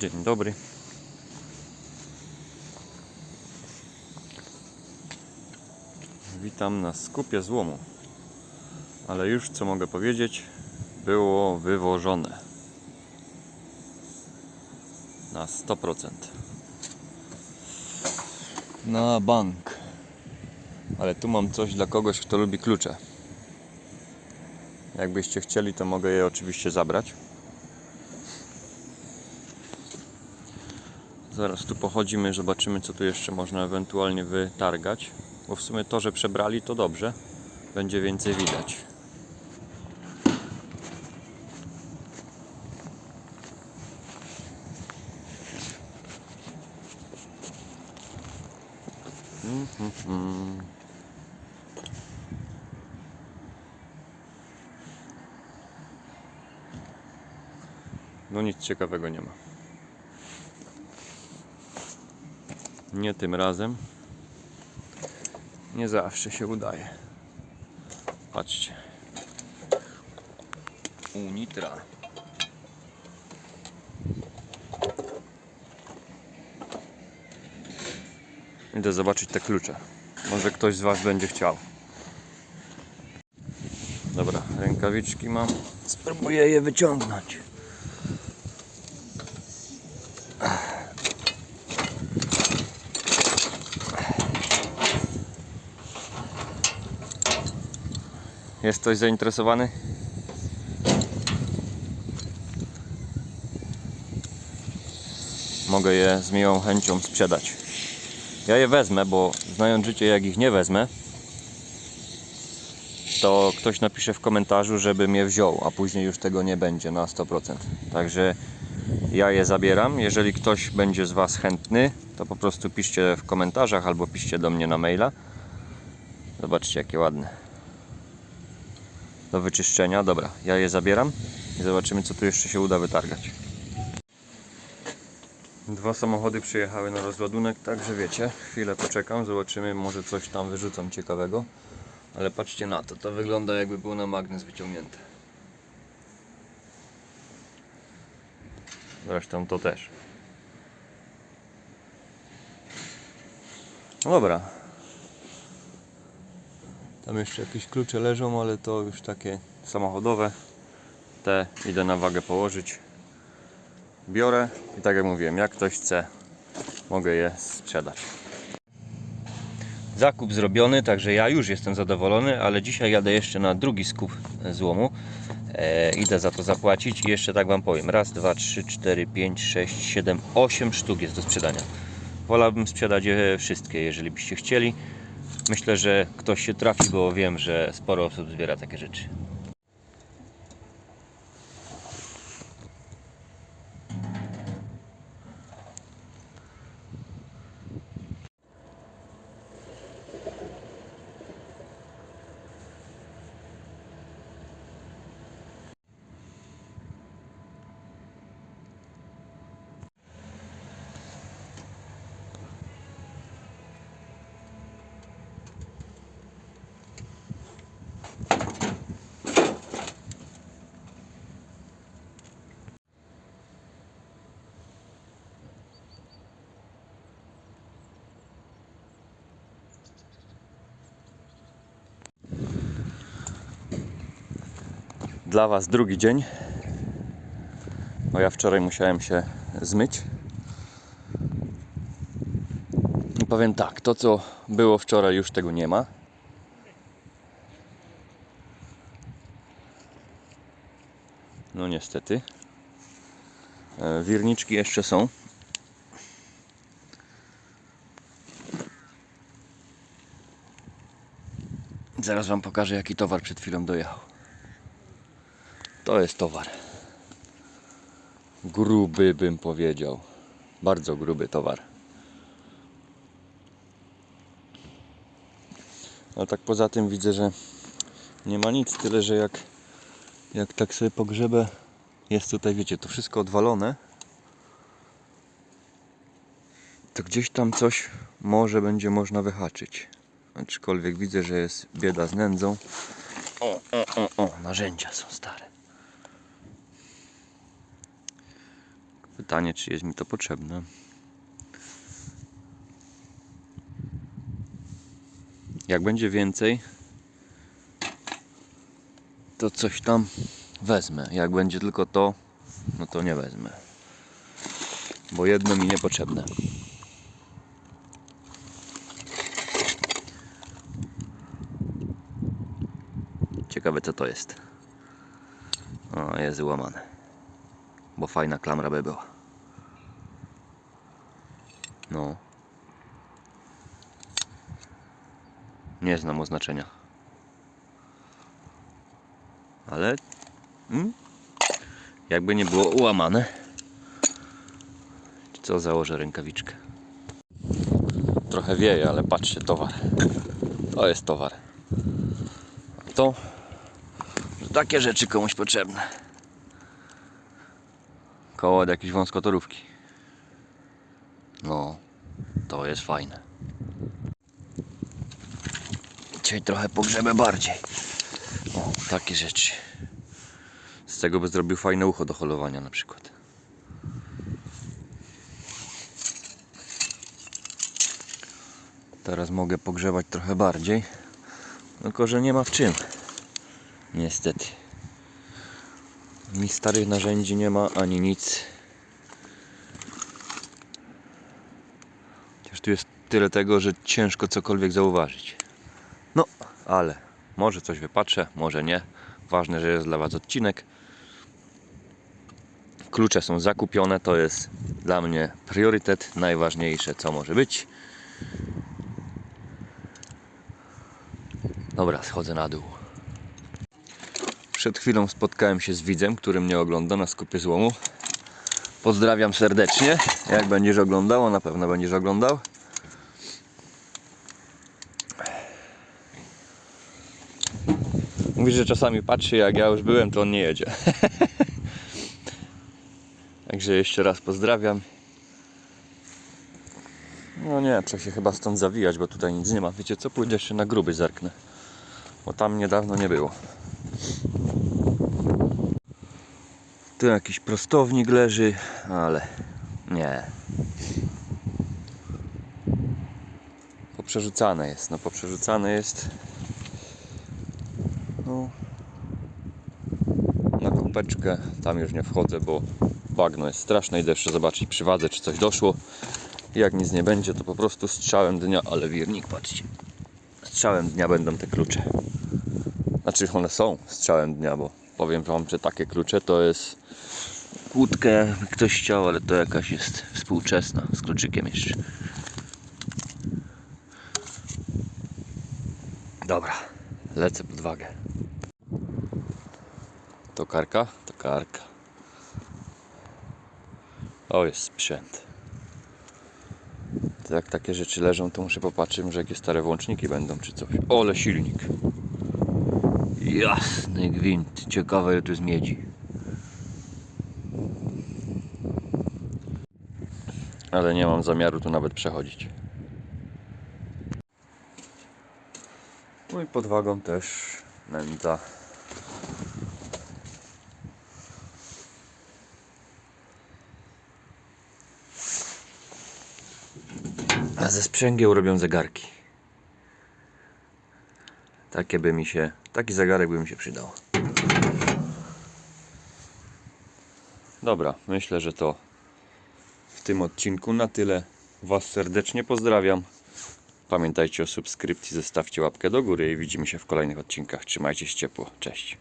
Dzień dobry. Witam na skupie złomu. Ale już co mogę powiedzieć, było wywożone. Na 100%. Na bank. Ale tu mam coś dla kogoś, kto lubi klucze. Jakbyście chcieli, to mogę je oczywiście zabrać. Zaraz tu pochodzimy, zobaczymy co tu jeszcze można ewentualnie wytargać. Bo w sumie to, że przebrali to dobrze. Będzie więcej widać. No nic ciekawego nie ma. Nie tym razem. Nie zawsze się udaje. Patrzcie. Unitra. Idę zobaczyć te klucze. Może ktoś z Was będzie chciał. Dobra, rękawiczki mam. Spróbuję je wyciągnąć. Jest ktoś zainteresowany? Mogę je z miłą chęcią sprzedać. Ja je wezmę, bo znając życie, jak ich nie wezmę, to ktoś napisze w komentarzu, żebym je wziął, a później już tego nie będzie na 100%. Także ja je zabieram. Jeżeli ktoś będzie z Was chętny, to po prostu piszcie w komentarzach albo piszcie do mnie na maila. Zobaczcie, jakie ładne do wyczyszczenia. Dobra, ja je zabieram i zobaczymy, co tu jeszcze się uda wytargać. Dwa samochody przyjechały na rozładunek, także wiecie, chwilę poczekam, zobaczymy, może coś tam wyrzucą ciekawego. Ale patrzcie na to, to wygląda jakby było na magnes wyciągnięte. Zresztą to też. No dobra, tam jeszcze jakieś klucze leżą, ale to już takie samochodowe. Te idę na wagę położyć. Biorę i tak jak mówiłem, jak ktoś chce, mogę je sprzedać. Zakup zrobiony, także ja już jestem zadowolony, ale dzisiaj jadę jeszcze na drugi skup złomu. E, idę za to zapłacić i jeszcze tak Wam powiem. Raz, dwa, trzy, cztery, pięć, sześć, siedem, osiem sztuk jest do sprzedania. Wolałbym sprzedać je wszystkie, jeżeli byście chcieli. Myślę, że ktoś się trafi, bo wiem, że sporo osób zbiera takie rzeczy. Dla Was drugi dzień. Bo ja wczoraj musiałem się zmyć. I powiem tak, to co było wczoraj już tego nie ma. No niestety. E, Wirniczki jeszcze są. Zaraz Wam pokażę jaki towar przed chwilą dojechał. To jest towar. Gruby bym powiedział. Bardzo gruby towar. Ale tak poza tym widzę, że nie ma nic, tyle że jak, jak tak sobie pogrzebę, jest tutaj, wiecie, to wszystko odwalone, to gdzieś tam coś może będzie można wyhaczyć. Aczkolwiek widzę, że jest bieda z nędzą. O, o, o, o, narzędzia są stare. Pytanie, czy jest mi to potrzebne. Jak będzie więcej, to coś tam wezmę. Jak będzie tylko to, no to nie wezmę. Bo jedno mi niepotrzebne. Ciekawe co to jest. O, jest łamane. Bo fajna klamra by była. No. Nie znam oznaczenia. Ale mm, jakby nie było ułamane. Co założę rękawiczkę. Trochę wieje, ale patrzcie, towar. To jest towar. To takie rzeczy komuś potrzebne. Koło od jakiejś wąskotorówki. No, to jest fajne. Dzisiaj trochę pogrzebę bardziej. O, takie rzeczy. Z tego by zrobił fajne ucho do holowania na przykład. Teraz mogę pogrzebać trochę bardziej. Tylko, że nie ma w czym. Niestety. Mi starych narzędzi nie ma ani nic. Chociaż tu jest tyle tego, że ciężko cokolwiek zauważyć. No, ale może coś wypatrzę, może nie. Ważne, że jest dla Was odcinek. Klucze są zakupione, to jest dla mnie priorytet, najważniejsze co może być. Dobra, schodzę na dół. Przed chwilą spotkałem się z widzem, który mnie ogląda na skupie złomu. Pozdrawiam serdecznie. Jak będziesz oglądał, na pewno będziesz oglądał. Mówi, że czasami patrzy, jak ja już byłem, to on nie jedzie. Także jeszcze raz pozdrawiam. No nie, trzeba się chyba stąd zawijać, bo tutaj nic nie ma. Wiecie co? Pójdę jeszcze na gruby zerknę. Bo tam niedawno nie było. Tu jakiś prostownik leży, ale nie. Poprzerzucane jest, no poprzerzucane jest. No. Na kopeczkę, tam już nie wchodzę, bo bagno jest straszne. Idę jeszcze zobaczyć przy wadze, czy coś doszło. Jak nic nie będzie, to po prostu strzałem dnia, ale wirnik, patrzcie. Strzałem dnia będą te klucze. Znaczy one są strzałem dnia, bo powiem wam, że takie klucze to jest kłódkę, ktoś chciał, ale to jakaś jest współczesna, z kluczykiem jeszcze. Dobra, lecę pod wagę. To karka? To karka. O, jest sprzęt. To jak takie rzeczy leżą, to muszę popatrzeć, że jakie stare włączniki będą, czy coś. Ole silnik. Jasny gwint. Ciekawe, ile tu jest miedzi. Ale nie mam zamiaru tu nawet przechodzić. No i pod wagą też nędza. A ze sprzęgieł robią zegarki. Takie by mi się, taki zegarek by mi się przydał. Dobra, myślę, że to w tym odcinku na tyle. Was serdecznie pozdrawiam. Pamiętajcie o subskrypcji, zostawcie łapkę do góry i widzimy się w kolejnych odcinkach. Trzymajcie się ciepło. Cześć.